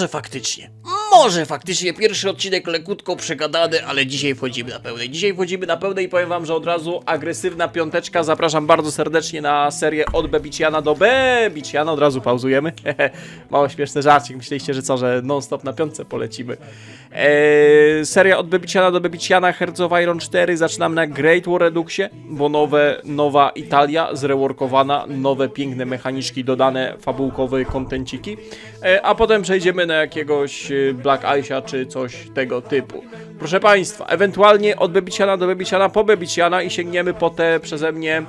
może faktycznie, może faktycznie pierwszy odcinek lekutko przegadany, ale dzisiaj wchodzimy na pełnej. Dzisiaj wchodzimy na pełnej i powiem wam, że od razu agresywna piąteczka. Zapraszam bardzo serdecznie na serię od Bebiciana do Bebiciana. Od razu pauzujemy. Mało śmieszny żarcik. Myśleliście, że co, że non stop na piątce polecimy. Eee, seria od Bebiciana do Bebiciana, Hearts of Iron 4. Zaczynamy na Great War Reduxie, bo nowe, nowa Italia zreworkowana, nowe piękne mechaniczki dodane, fabułkowe kontenciki. E, a potem przejdziemy na jakiegoś e, Black Ice'a czy coś tego typu. Proszę Państwa, ewentualnie od Bebiciana do Bebiciana po Bebiciana i sięgniemy po te przeze mnie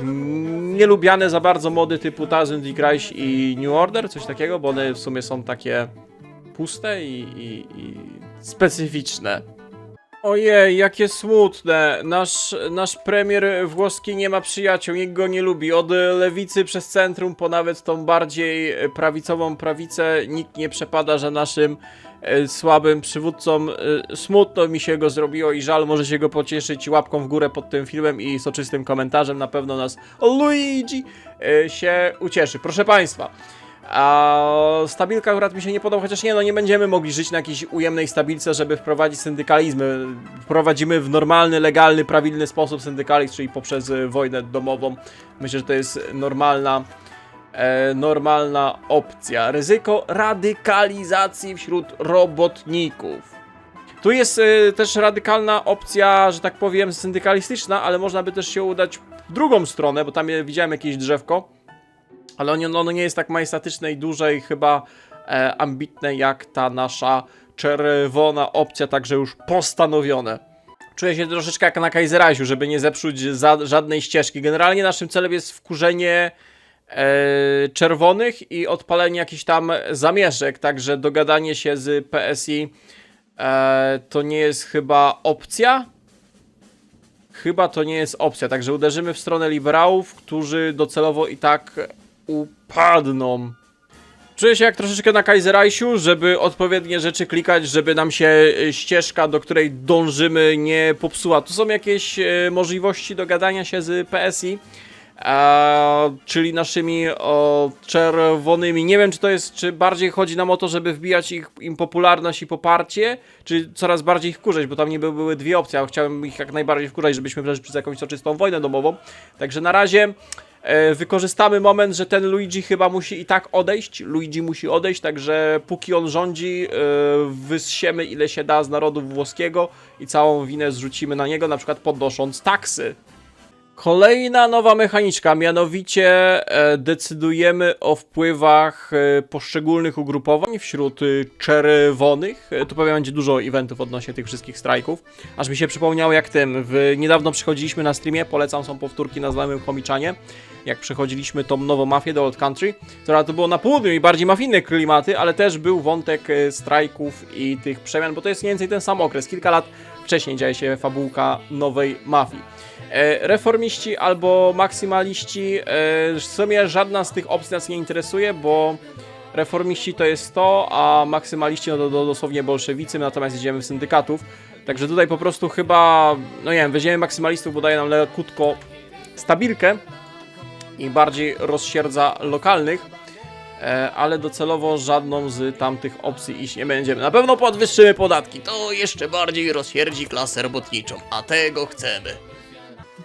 mm, nielubiane za bardzo mody typu Thousand Crash i New Order, coś takiego, bo one w sumie są takie puste i, i, i specyficzne. Ojej, jakie smutne. Nasz, nasz premier włoski nie ma przyjaciół, nikt go nie lubi. Od lewicy przez centrum po nawet tą bardziej prawicową prawicę nikt nie przepada, że naszym e, słabym przywódcom e, smutno mi się go zrobiło i żal, może się go pocieszyć łapką w górę pod tym filmem i soczystym komentarzem. Na pewno nas Luigi e, się ucieszy. Proszę Państwa. A stabilka akurat mi się nie podoba, chociaż nie, no nie będziemy mogli żyć na jakiejś ujemnej stabilce, żeby wprowadzić syndykalizmy. Wprowadzimy w normalny, legalny, prawidłny sposób syndykalizm, czyli poprzez y, wojnę domową. Myślę, że to jest normalna, e, normalna opcja. Ryzyko radykalizacji wśród robotników. Tu jest y, też radykalna opcja, że tak powiem, syndykalistyczna, ale można by też się udać w drugą stronę, bo tam ja widziałem jakieś drzewko. Ale ono, ono nie jest tak majestatyczne i duże i chyba e, ambitne jak ta nasza czerwona opcja, także już postanowione. Czuję się troszeczkę jak na Kaiserreichu, żeby nie zepsuć za, żadnej ścieżki. Generalnie naszym celem jest wkurzenie e, czerwonych i odpalenie jakichś tam zamieszek, także dogadanie się z PSI e, to nie jest chyba opcja. Chyba to nie jest opcja, także uderzymy w stronę liberałów, którzy docelowo i tak upadną. Czuję się jak troszeczkę na Kaiserreichu, żeby odpowiednie rzeczy klikać, żeby nam się e, ścieżka, do której dążymy, nie popsuła. Tu są jakieś e, możliwości dogadania się z PSI, e, czyli naszymi o, czerwonymi. Nie wiem, czy to jest, czy bardziej chodzi nam o to, żeby wbijać ich, im popularność i poparcie, czy coraz bardziej ich wkurzać, bo tam niby były dwie opcje, a chciałem ich jak najbardziej wkurzać, żebyśmy przeszli przez jakąś soczystą wojnę domową. Także na razie wykorzystamy moment, że ten Luigi chyba musi i tak odejść. Luigi musi odejść, także póki on rządzi, e, wyssiemy ile się da z narodu włoskiego i całą winę zrzucimy na niego, na przykład podnosząc taksy. Kolejna nowa mechaniczka, mianowicie e, decydujemy o wpływach e, poszczególnych ugrupowań wśród e, czerwonych. Tu pewnie będzie dużo eventów odnośnie tych wszystkich strajków. Aż mi się przypomniało jak tym, w, niedawno przychodziliśmy na streamie, polecam, są powtórki na znajomym chomiczanie, jak przechodziliśmy tą nową mafię do Old Country, która to było na południu i bardziej mafijne klimaty, ale też był wątek strajków i tych przemian, bo to jest mniej więcej ten sam okres, kilka lat wcześniej dzieje się fabułka nowej mafii. E, reformiści albo maksymaliści, e, w sumie żadna z tych opcji nas nie interesuje, bo reformiści to jest to, a maksymaliści no to, to dosłownie bolszewicy, natomiast idziemy w syndykatów. Także tutaj po prostu chyba, no nie wiem, weźmiemy maksymalistów, bo daje nam lekutko stabilkę i bardziej rozsierdza lokalnych, e, ale docelowo żadną z tamtych opcji iść nie będziemy. Na pewno podwyższymy podatki, to jeszcze bardziej rozsierdzi klasę robotniczą, a tego chcemy.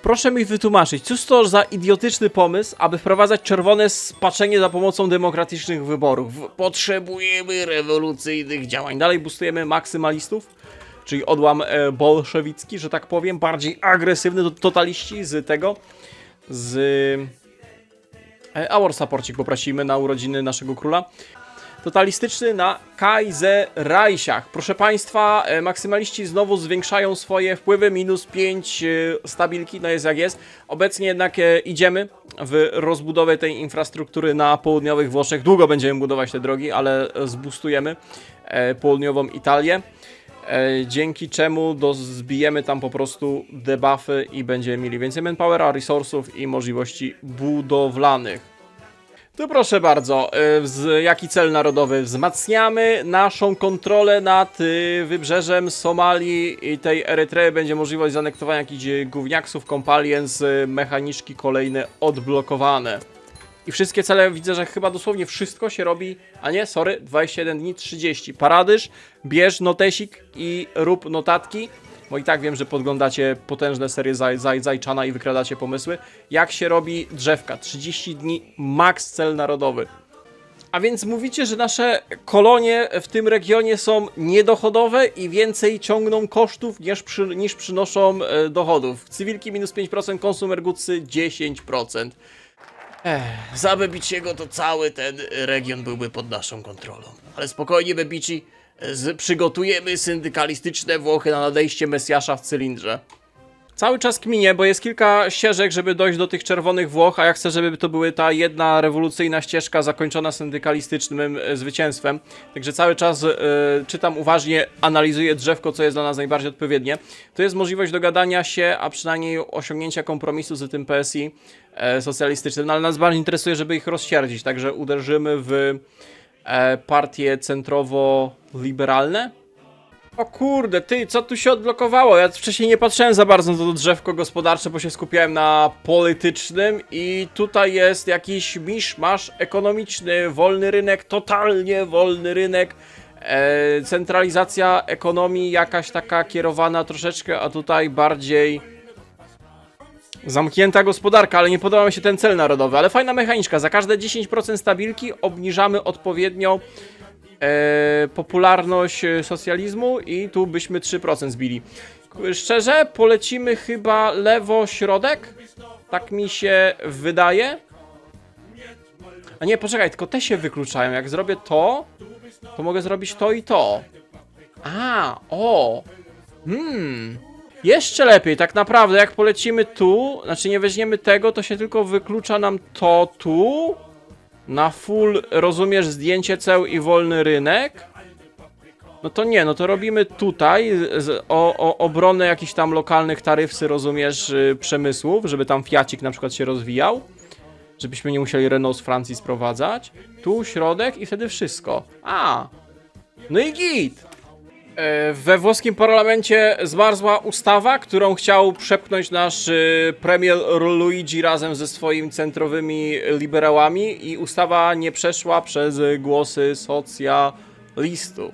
Proszę mi wytłumaczyć, cóż to za idiotyczny pomysł, aby wprowadzać czerwone spaczenie za pomocą demokratycznych wyborów? Potrzebujemy rewolucyjnych działań. Dalej boostujemy maksymalistów, czyli odłam e, bolszewicki, że tak powiem, bardziej agresywny, to- totaliści z tego, z... E, Our Supporcik poprosimy na urodziny naszego króla. Totalistyczny na Kaiserreichach. Proszę Państwa, e, maksymaliści znowu zwiększają swoje wpływy, minus 5 stabilki, no jest jak jest. Obecnie jednak e, idziemy w rozbudowę tej infrastruktury na południowych Włoszech. Długo będziemy budować te drogi, ale e, zbustujemy e, południową Italię. E, dzięki czemu do, zbijemy tam po prostu debuffy i będziemy mieli więcej manpowera, resursów i możliwości budowlanych. Tu proszę bardzo, z, jaki cel narodowy? Wzmacniamy naszą kontrolę nad y, wybrzeżem Somalii i tej Erytrei. Będzie możliwość zanektowania jakichś y, gówniaksów, y, mechaniczki kolejne odblokowane. I wszystkie cele widzę, że chyba dosłownie wszystko się robi, a nie, sorry, 21 dni 30. Paradyż, bierz notesik i rób notatki, bo i tak wiem, że podglądacie potężne serie zaj, zaj, Zajczana i wykradacie pomysły. Jak się robi drzewka? 30 dni, max cel narodowy. A więc mówicie, że nasze kolonie w tym regionie są niedochodowe i więcej ciągną kosztów niż, przy, niż przynoszą e, dochodów. Cywilki minus 5%, konsumer goodsy 10%. Ech, za Bebiciego to cały ten region byłby pod naszą kontrolą. Ale spokojnie, Bebici, z, przygotujemy syndykalistyczne Włochy na nadejście Mesjasza w cylindrze. Cały czas kminie, bo jest kilka ścieżek, żeby dojść do tych czerwonych Włoch, a ja chcę, żeby to były ta jedna rewolucyjna ścieżka zakończona syndykalistycznym e, zwycięstwem. Także cały czas e, czytam uważnie, analizuję drzewko, co jest dla nas najbardziej odpowiednie. To jest możliwość dogadania się, a przynajmniej osiągnięcia kompromisu z tym PSI e, socjalistycznym, no, ale nas bardziej interesuje, żeby ich rozsierdzić, także uderzymy w partie centrowo-liberalne. O kurde, ty, co tu się odblokowało? Ja wcześniej nie patrzyłem za bardzo na to drzewko gospodarcze, bo się skupiałem na politycznym i tutaj jest jakiś miszmasz ekonomiczny, wolny rynek, totalnie wolny rynek, e, centralizacja ekonomii jakaś taka kierowana troszeczkę, a tutaj bardziej zamknięta gospodarka, ale nie podoba mi się ten cel narodowy, ale fajna mechaniczka, za każde 10% stabilki obniżamy odpowiednio e, popularność e, socjalizmu i tu byśmy 3% zbili. Szczerze, polecimy chyba lewo-środek? Tak mi się wydaje. A nie, poczekaj, tylko te się wykluczają. Jak zrobię to, to mogę zrobić to i to. A, o. Hmm. Jeszcze lepiej, tak naprawdę, jak polecimy tu, znaczy nie weźmiemy tego, to się tylko wyklucza nam to tu. Na full, rozumiesz, zdjęcie ceł i wolny rynek? No to nie, no to robimy tutaj z, o, o obronę jakichś tam lokalnych taryfsy, rozumiesz, y, przemysłów, żeby tam Fiacik na przykład się rozwijał. Żebyśmy nie musieli Renault z Francji sprowadzać. Tu środek i wtedy wszystko. A, no i git! E, We włoskim parlamencie zmarzła ustawa, którą chciał przepchnąć nasz y, premier Luigi razem ze swoimi centrowymi liberałami i ustawa nie przeszła przez głosy socjalistów.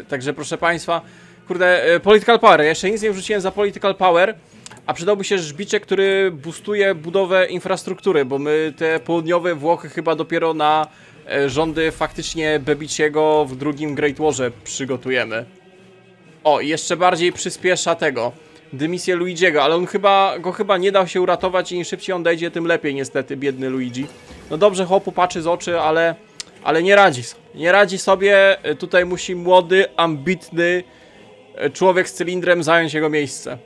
E, Także proszę Państwa, kurde, e, Political Power, ja jeszcze nic nie wrzuciłem za Political Power, a przydałby się żbiczek, który boostuje budowę infrastruktury, bo my te południowe Włochy chyba dopiero na e, rządy faktycznie Bebiciego w drugim Great Warze przygotujemy. O, jeszcze bardziej przyspiesza tego. Dymisję Luigiego, ale on chyba, go chyba nie dał się uratować i im szybciej on dojdzie, tym lepiej niestety, biedny Luigi. No dobrze, chłopu patrzy z oczy, ale, ale nie radzi sobie. Nie radzi sobie, e, tutaj musi młody, ambitny e, człowiek z cylindrem zająć jego miejsce.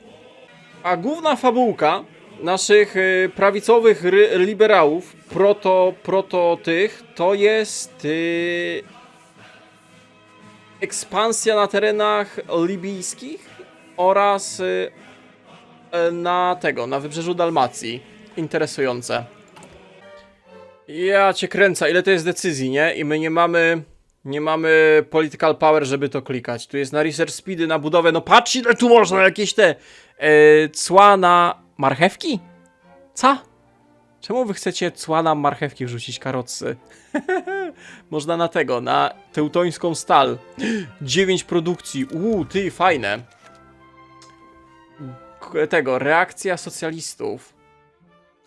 A główna fabułka naszych y, prawicowych liberałów, proto, proto tych, to jest y, ekspansja na terenach libijskich oraz y, y, na tego, na wybrzeżu Dalmacji. Interesujące. Ja cię kręcę, ile to jest decyzji, nie? I my nie mamy, nie mamy political power, żeby to klikać. Tu jest na research speedy, na budowę, no patrz ile tu można, jakieś te e, cła na marchewki? Co? Czemu wy chcecie cła na marchewki wrzucić karocy? Można na tego, na teutońską stal. 9 produkcji, uuu, ty, fajne. Tego, reakcja socjalistów.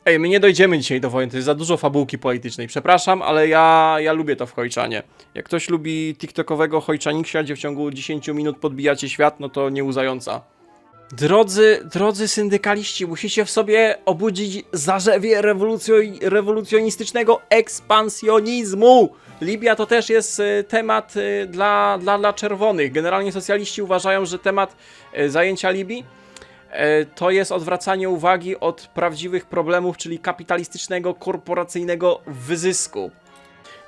Ej, my nie dojdziemy dzisiaj do wojny, to jest za dużo fabułki politycznej. Przepraszam, ale ja, ja lubię to w Hojczanie. Jak ktoś lubi tiktokowego Hojczaniksia, gdzie w ciągu 10 minut podbijacie świat, no to nieuzająca. Drodzy, drodzy syndykaliści, musicie w sobie obudzić zarzewie rewolucjo- rewolucjonistycznego ekspansjonizmu. Libia to też jest y, temat y, dla, dla, dla czerwonych. Generalnie socjaliści uważają, że temat y, zajęcia Libii to jest odwracanie uwagi od prawdziwych problemów, czyli kapitalistycznego, korporacyjnego wyzysku.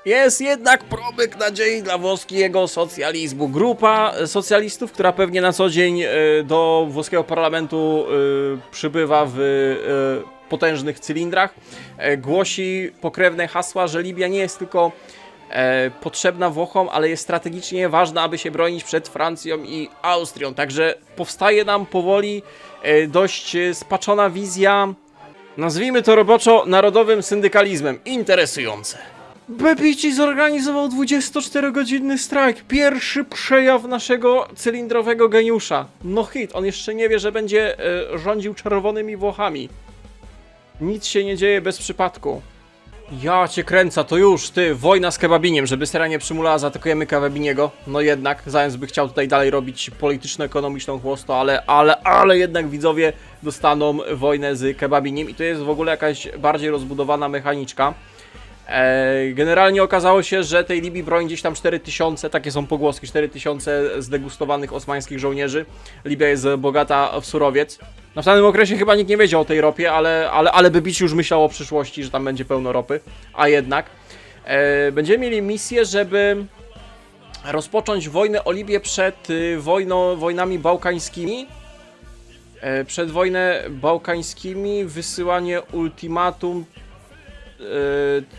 Jest jednak promyk nadziei dla włoskiego socjalizmu. Grupa socjalistów, która pewnie na co dzień e, do włoskiego parlamentu e, przybywa w e, potężnych cylindrach, głosi pokrewne hasła, że Libia nie jest tylko potrzebna Włochom, ale jest strategicznie ważna, aby się bronić przed Francją i Austrią. Także powstaje nam powoli dość spaczona wizja Nazwijmy to roboczo narodowym syndykalizmem. Interesujące. Bebici zorganizował 24-godzinny strajk. Pierwszy przejaw naszego cylindrowego geniusza. No hit, on jeszcze nie wie, że będzie e, rządził czerwonymi Włochami. Nic się nie dzieje bez przypadku. Ja cię kręcę, to już, ty, wojna z kebabiniem, żeby Sera nie przymulała, zaatakujemy kebabiniego. No jednak, Zając by chciał tutaj dalej robić polityczno-ekonomiczną chłosto, ale, ale, ale jednak widzowie dostaną wojnę z kebabiniem i to jest w ogóle jakaś bardziej rozbudowana mechaniczka. E, Generalnie okazało się, że tej Libii broni gdzieś tam 4000, takie są pogłoski, 4000 zdegustowanych osmańskich żołnierzy. Libia jest bogata w surowiec. W danym okresie chyba nikt nie wiedział o tej ropie, ale, ale, ale Bebici już myślał o przyszłości, że tam będzie pełno ropy. A jednak e, będziemy mieli misję, żeby rozpocząć wojnę o Libię przed y, wojną, wojnami bałkańskimi. E, przed wojnę bałkańskimi wysyłanie ultimatum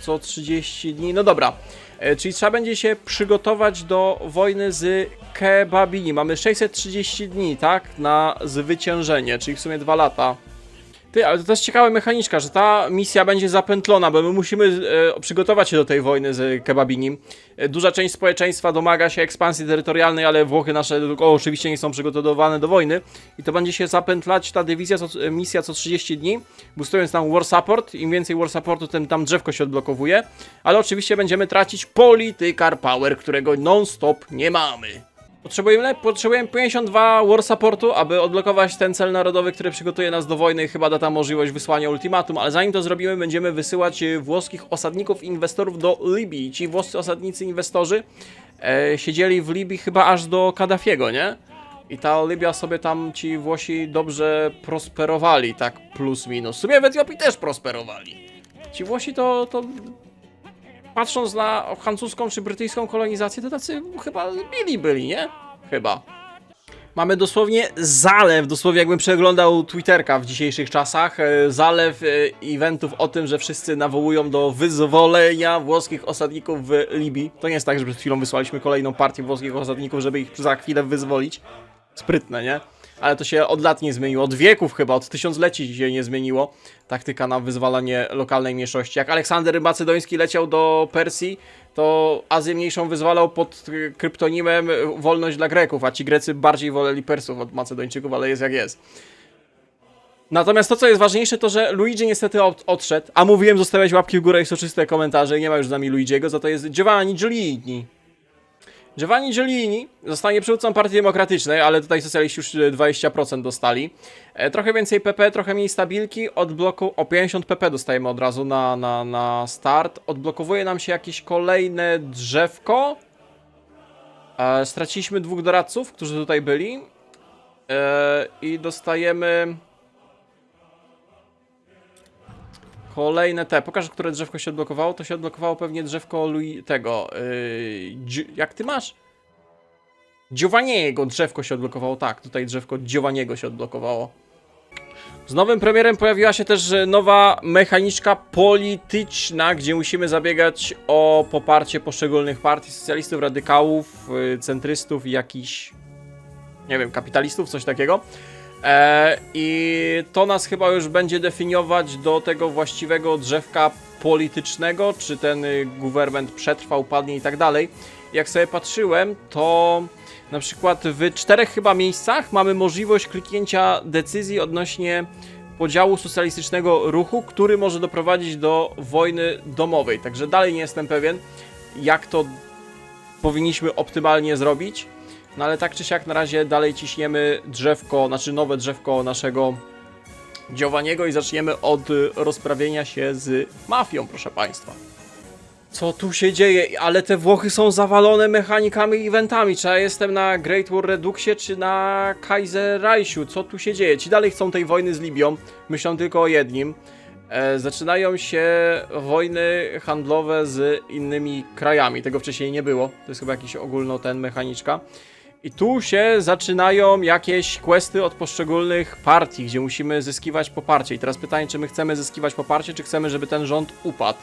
co 30 dni. No dobra. E, Czyli trzeba będzie się przygotować do wojny z Kebabini. Mamy 630 dni, tak? Na zwyciężenie, czyli w sumie 2 lata. Ty, ale to jest ciekawa mechaniczka, że ta misja będzie zapętlona, bo my musimy e, przygotować się do tej wojny z Kebabinim. E, duża część społeczeństwa domaga się ekspansji terytorialnej, ale Włochy nasze o, oczywiście nie są przygotowane do wojny. I to będzie się zapętlać ta dywizja, co, misja co 30 dni, boostując tam war support. Im więcej war supportu, tym tam drzewko się odblokowuje. Ale oczywiście będziemy tracić politicar power, którego non-stop nie mamy. Potrzebujemy, potrzebujemy 52 war supportu, aby odblokować ten cel narodowy, który przygotuje nas do wojny. Chyba da tam możliwość wysłania ultimatum, ale zanim to zrobimy, będziemy wysyłać e, włoskich osadników, inwestorów do Libii. Ci włoscy osadnicy, inwestorzy e, siedzieli w Libii chyba aż do Kaddafiego, nie? I ta Libia sobie tam ci Włosi dobrze prosperowali, tak plus minus. W sumie w Etiopii też prosperowali. Ci Włosi to, to patrząc na francuską czy brytyjską kolonizację, to tacy chyba mili byli, nie? Chyba. Mamy dosłownie zalew, dosłownie jakbym przeglądał Twitterka w dzisiejszych czasach, e, zalew e, eventów o tym, że wszyscy nawołują do wyzwolenia włoskich osadników w Libii. To nie jest tak, że przed chwilą wysłaliśmy kolejną partię włoskich osadników, żeby ich za chwilę wyzwolić. Sprytne, nie? Ale to się od lat nie zmieniło, od wieków chyba, od tysiącleci się nie zmieniło. Taktyka na wyzwalanie lokalnej mniejszości. Jak Aleksander Macedoński leciał do Persji, to Azję Mniejszą wyzwalał pod kryptonimem Wolność dla Greków, a ci Grecy bardziej woleli Persów od Macedończyków, ale jest jak jest. Natomiast to, co jest ważniejsze, to że Luigi niestety od, odszedł, a mówiłem zostawiać łapki w górę i soczyste komentarze nie ma już z nami Luigiego, za to jest Giovanni Giolini. Giovanni Giolini zostanie przywódcą Partii Demokratycznej, ale tutaj socjaliści już e, 20% dostali. E, trochę więcej PP, trochę mniej stabilki. Od bloku o 50 PP dostajemy od razu na, na, na start. Odblokowuje nam się jakieś kolejne drzewko. E, straciliśmy dwóch doradców, którzy tutaj byli. E, I dostajemy kolejne te. Pokażę, które drzewko się odblokowało. To się odblokowało pewnie drzewko Louis, tego. Yy, jak ty masz? Giovanniego drzewko się odblokowało. Tak, tutaj drzewko Giovanniego się odblokowało. Z nowym premierem pojawiła się też e, nowa mechaniczka polityczna, gdzie musimy zabiegać o poparcie poszczególnych partii, socjalistów, radykałów, yy, centrystów i jakichś, nie wiem, kapitalistów, coś takiego. E, I to nas chyba już będzie definiować do tego właściwego drzewka politycznego, czy ten y, government przetrwa, upadnie i tak dalej. Jak sobie patrzyłem, to na przykład w czterech chyba miejscach mamy możliwość kliknięcia decyzji odnośnie podziału socjalistycznego ruchu, który może doprowadzić do wojny domowej. Także dalej nie jestem pewien, jak to powinniśmy optymalnie zrobić. No ale tak czy siak na razie dalej ciśniemy drzewko, znaczy nowe drzewko naszego Giovanniego i zaczniemy od rozprawienia się z mafią, proszę Państwa. Co tu się dzieje? Ale te Włochy są zawalone mechanikami i eventami. Czy ja jestem na Great War Reduxie, czy na Kaiserreichu? Co tu się dzieje? Ci dalej chcą tej wojny z Libią. Myślą tylko o jednym. E, zaczynają się wojny handlowe z innymi krajami. Tego wcześniej nie było. To jest chyba jakiś ogólno ten mechaniczka. I tu się zaczynają jakieś questy od poszczególnych partii, gdzie musimy zyskiwać poparcie. I teraz pytanie, czy my chcemy zyskiwać poparcie, czy chcemy, żeby ten rząd upadł?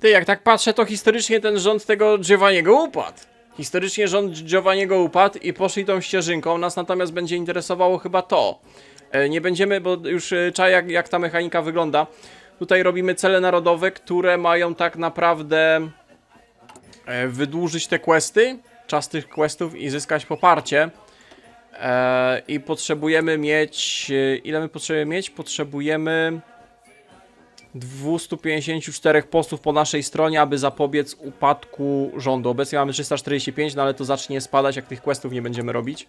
Ty, jak tak patrzę, to historycznie ten rząd tego Giovanniego upadł. Historycznie rząd Giovanniego upadł i poszli tą ścieżynką. Nas natomiast będzie interesowało chyba to. E, Nie będziemy, bo już e, czaj jak, jak ta mechanika wygląda. Tutaj robimy cele narodowe, które mają tak naprawdę e, wydłużyć te questy, czas tych questów i zyskać poparcie. E, I potrzebujemy mieć. e, Ile my potrzebujemy mieć? Potrzebujemy 254 postów po naszej stronie, aby zapobiec upadku rządu. Obecnie mamy 345, no ale to zacznie spadać, jak tych questów nie będziemy robić.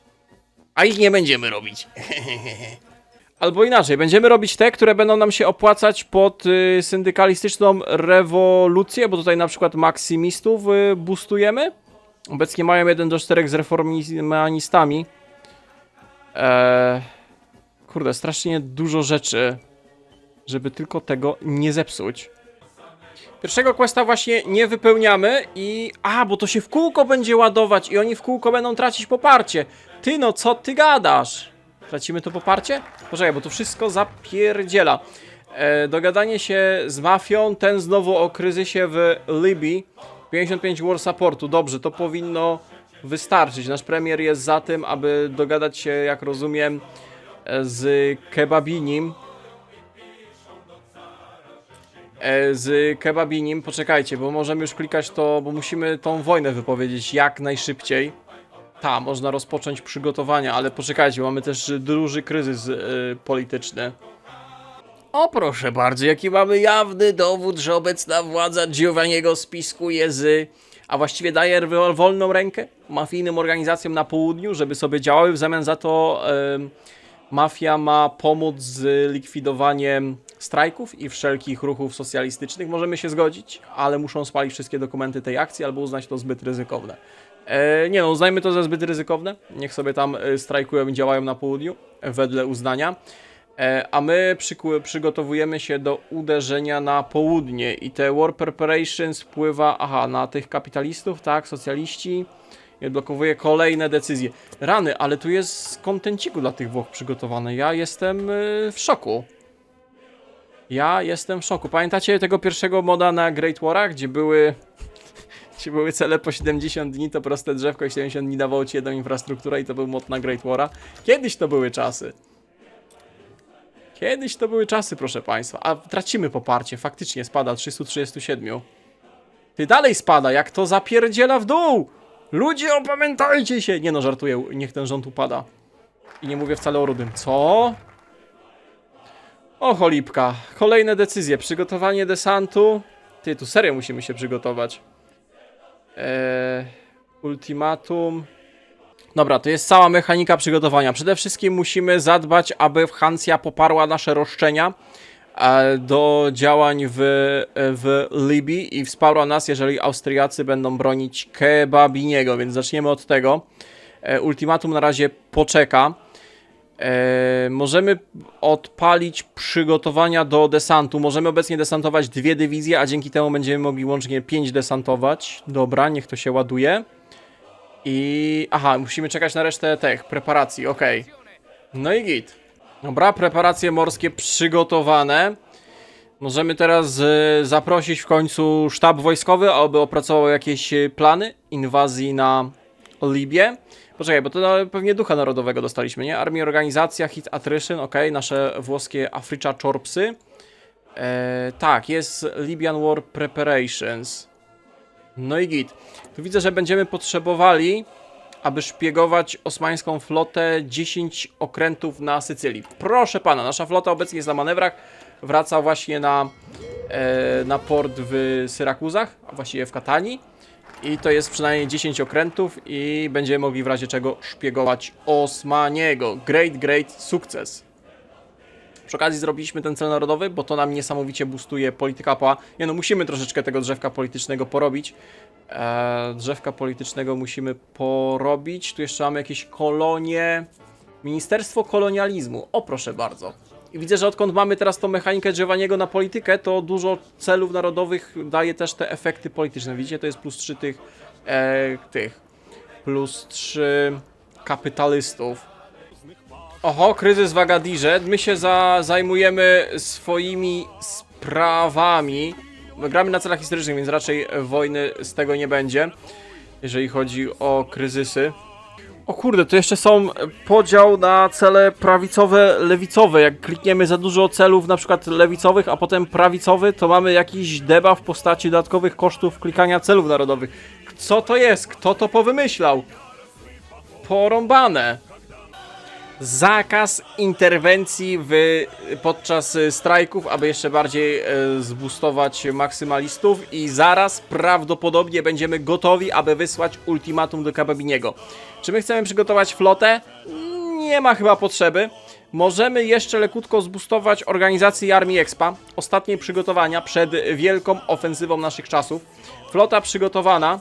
A ich nie będziemy robić. Albo inaczej, będziemy robić te, które będą nam się opłacać pod y, syndykalistyczną rewolucję, bo tutaj na przykład maksimistów y, boostujemy. Obecnie mają 1 do 4 z reformistami. Eee, kurde, strasznie dużo rzeczy, żeby tylko tego nie zepsuć. Pierwszego questa właśnie nie wypełniamy i... A, bo to się w kółko będzie ładować i oni w kółko będą tracić poparcie. Ty no, co ty gadasz? Tracimy to poparcie? Poczekaj, bo to wszystko zapierdziela. E, dogadanie się z mafią, ten znowu o kryzysie w Libii. 55 war supportu, dobrze, to powinno wystarczyć. Nasz premier jest za tym, aby dogadać się, jak rozumiem, e, z Kebabinim. E, z Kebabinim, poczekajcie, bo możemy już klikać to, bo musimy tą wojnę wypowiedzieć jak najszybciej. Ta, można rozpocząć przygotowania, ale poczekajcie, mamy też duży kryzys y, polityczny. O proszę bardzo, jaki mamy jawny dowód, że obecna władza Giovanniego spiskuje z... A właściwie daje wolną rękę mafijnym organizacjom na południu, żeby sobie działały. W zamian za to mafia ma pomóc z likwidowaniem strajków i wszelkich ruchów socjalistycznych. Możemy się zgodzić, ale muszą spalić wszystkie dokumenty tej akcji albo uznać to zbyt ryzykowne. E, nie no, uznajmy to za zbyt ryzykowne. Niech sobie tam e, strajkują i działają na południu, wedle uznania. E, a my przygotowujemy się do uderzenia na południe i te war preparations wpływa, aha, na tych kapitalistów, tak, socjaliści i odblokowuje kolejne decyzje. Rany, ale tu jest kontenciku dla tych Włoch przygotowane. Ja jestem y, w szoku. Ja jestem w szoku. Pamiętacie tego pierwszego moda na Great Warach, gdzie były gdzie były cele po 70 dni, to proste drzewko i 70 dni dawało ci jedną infrastrukturę i to był mod na Great Wara. Kiedyś to były czasy. Kiedyś to były czasy, proszę państwa. A tracimy poparcie, faktycznie spada 337. Ty dalej spada, jak to zapierdziela w dół! Ludzie, opamiętajcie się! Nie no, żartuję, niech ten rząd upada. I nie mówię wcale o rudym. Co? O, cholipka. Kolejne decyzje. Przygotowanie desantu. Ty, tu serio musimy się przygotować. Eee, ultimatum. Dobra, to jest cała mechanika przygotowania. Przede wszystkim musimy zadbać, aby Hancja poparła nasze roszczenia e, do działań w, w Libii i wsparła nas, jeżeli Austriacy będą bronić Kebabiniego, więc zaczniemy od tego. E, ultimatum na razie poczeka. E, możemy odpalić przygotowania do desantu. Możemy obecnie desantować dwie dywizje, a dzięki temu będziemy mogli łącznie pięć desantować. Dobra, niech to się ładuje. I. Aha, musimy czekać na resztę tych preparacji, okej. No i git. Dobra, preparacje morskie przygotowane. Możemy teraz y, zaprosić w końcu sztab wojskowy, aby opracował jakieś y, plany inwazji na Libię. Poczekaj, bo to na- pewnie ducha narodowego dostaliśmy, nie? Armia, organizacja, hit attrition, ok, nasze włoskie Africza Chorpsy. E, tak, jest Libyan War Preparations. No i git. Tu widzę, że będziemy potrzebowali, aby szpiegować osmańską flotę 10 okrętów na Sycylii. Proszę pana, nasza flota obecnie jest na manewrach. Wraca właśnie na, e, na port w Syrakuzach, a właściwie w Katanii. I to jest przynajmniej 10 okrętów i będziemy mogli w razie czego szpiegować Osmaniego. Great, great sukces. Przy okazji zrobiliśmy ten cel narodowy, bo to nam niesamowicie boostuje polityka PA. Nie no, musimy troszeczkę tego drzewka politycznego porobić. Eee, drzewka politycznego musimy porobić. Tu jeszcze mamy jakieś kolonie. Ministerstwo Kolonializmu. O, proszę bardzo. I widzę, że odkąd mamy teraz tą mechanikę Giovanniego na politykę, to dużo celów narodowych daje też te efekty polityczne. Widzicie, to jest plus 3 tych, e, tych plus 3 kapitalistów. Oho, kryzys w Agadirze. My się za, zajmujemy swoimi sprawami. My gramy na celach historycznych, więc raczej wojny z tego nie będzie, jeżeli chodzi o kryzysy. O kurde, to jeszcze są podział na cele prawicowe, lewicowe. Jak klikniemy za dużo celów, na przykład lewicowych, a potem prawicowy, to mamy jakiś debuff w postaci dodatkowych kosztów klikania celów narodowych. Co to jest? Kto to powymyślał? Porąbane. Zakaz interwencji w, podczas e, strajków, aby jeszcze bardziej e, zboostować maksymalistów i zaraz prawdopodobnie będziemy gotowi, aby wysłać ultimatum do Kababiniego. Czy my chcemy przygotować flotę? Nie ma chyba potrzeby. Możemy jeszcze lekutko zboostować organizację Armii Expa, ostatnie przygotowania przed wielką ofensywą naszych czasów. Flota przygotowana,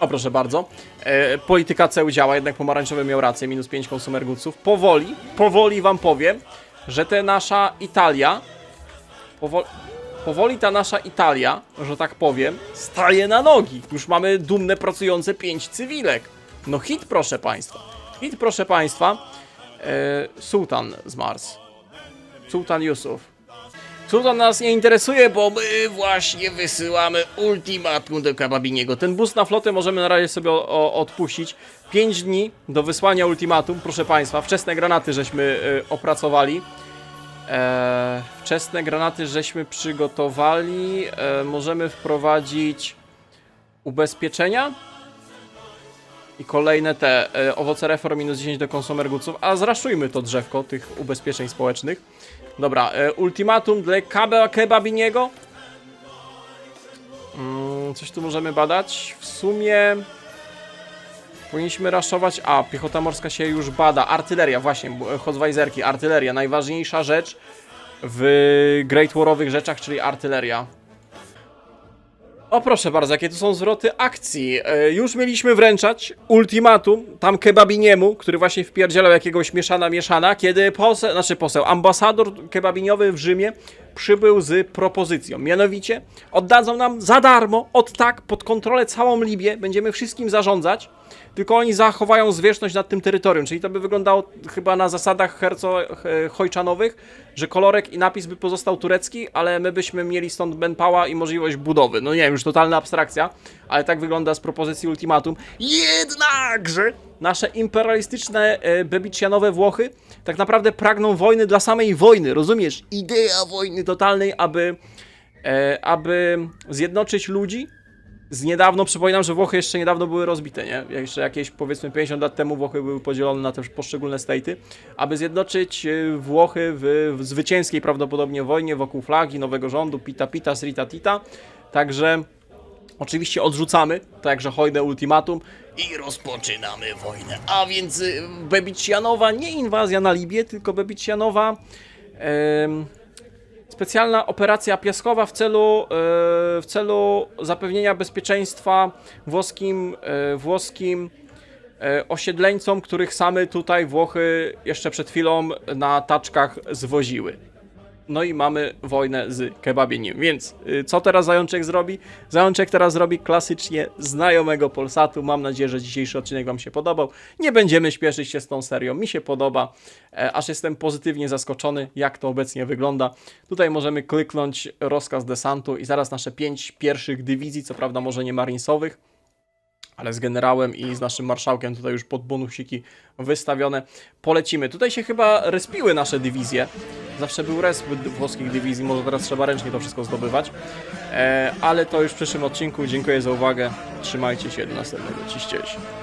o proszę bardzo. E, polityka CEU działa, jednak pomarańczowy miał rację, minus 5 konsumer goodsów. Powoli, powoli wam powiem, że ta nasza Italia, powoli, powoli ta nasza Italia, że tak powiem, staje na nogi. Już mamy dumne, pracujące 5 cywilek. No hit proszę państwa. Hit proszę państwa. E, Sultan z Mars. Sultan Yusuf. Sultan nas nie interesuje, bo my właśnie wysyłamy ultimatum do Kababiniego. Ten bus na flotę możemy na razie sobie o, o, odpuścić. 5 dni do wysłania ultimatum, proszę Państwa. Wczesne granaty żeśmy y, opracowali. E, wczesne granaty żeśmy przygotowali. E, możemy wprowadzić ubezpieczenia. I kolejne te e, owoce reform minus 10 do consumer goodsów. A zraszujmy to drzewko tych ubezpieczeń społecznych. Dobra, e, ultimatum dla Kabe Kebabiniego. Mm, coś tu możemy badać. W sumie powinniśmy raszować. A, piechota morska się już bada. Artyleria, właśnie, b- Hozwajzerki, artyleria. Najważniejsza rzecz w Great Warowych rzeczach, czyli artyleria. O proszę bardzo, jakie tu są zwroty akcji. E, już mieliśmy wręczać ultimatum tam kebabiniemu, który właśnie wpierdzielał jakiegoś mieszana mieszana, kiedy poseł, znaczy poseł, ambasador kebabiniowy w Rzymie przybył z propozycją. Mianowicie oddadzą nam za darmo, od tak, pod kontrolę całą Libię, będziemy wszystkim zarządzać, tylko oni zachowają zwierzchność nad tym terytorium, czyli to by wyglądało chyba na zasadach herco e, hojczanowych, że kolorek i napis by pozostał turecki, ale my byśmy mieli stąd manpower i możliwość budowy. No nie wiem, już totalna abstrakcja, ale tak wygląda z propozycji ultimatum. Jednakże nasze imperialistyczne e, bebicianowe Włochy tak naprawdę pragną wojny dla samej wojny, rozumiesz? Idea wojny totalnej, aby, e, aby zjednoczyć ludzi, z niedawno, przypominam, że Włochy jeszcze niedawno były rozbite, nie? Jeszcze jakieś powiedzmy 50 lat temu Włochy były podzielone na te poszczególne staty, aby zjednoczyć e, Włochy w, w zwycięskiej prawdopodobnie wojnie wokół flagi, nowego rządu, pita pita, srita tita. Także oczywiście odrzucamy, także hojne ultimatum i rozpoczynamy wojnę. A więc y, Bebicianowa, nie inwazja na Libię, tylko Bebicianowa em, specjalna operacja piaskowa w celu, e, w celu zapewnienia bezpieczeństwa włoskim, e, włoskim e, osiedleńcom, których same tutaj Włochy jeszcze przed chwilą na taczkach zwoziły. No i mamy wojnę z kebabieniem. Więc y, co teraz Zajączek zrobi? Zajączek teraz zrobi klasycznie znajomego Polsatu. Mam nadzieję, że dzisiejszy odcinek Wam się podobał. Nie będziemy śpieszyć się z tą serią. Mi się podoba, e, aż jestem pozytywnie zaskoczony, jak to obecnie wygląda. Tutaj możemy kliknąć rozkaz desantu i zaraz nasze pięć pierwszych dywizji, co prawda może nie marinsowych, ale z generałem i z naszym marszałkiem tutaj już pod bonusiki wystawione. Polecimy. Tutaj się chyba respiły nasze dywizje. Zawsze był resp włoskich dywizji, może teraz trzeba ręcznie to wszystko zdobywać. E, ale to już w przyszłym odcinku. Dziękuję za uwagę. Trzymajcie się do następnego. Ciście się.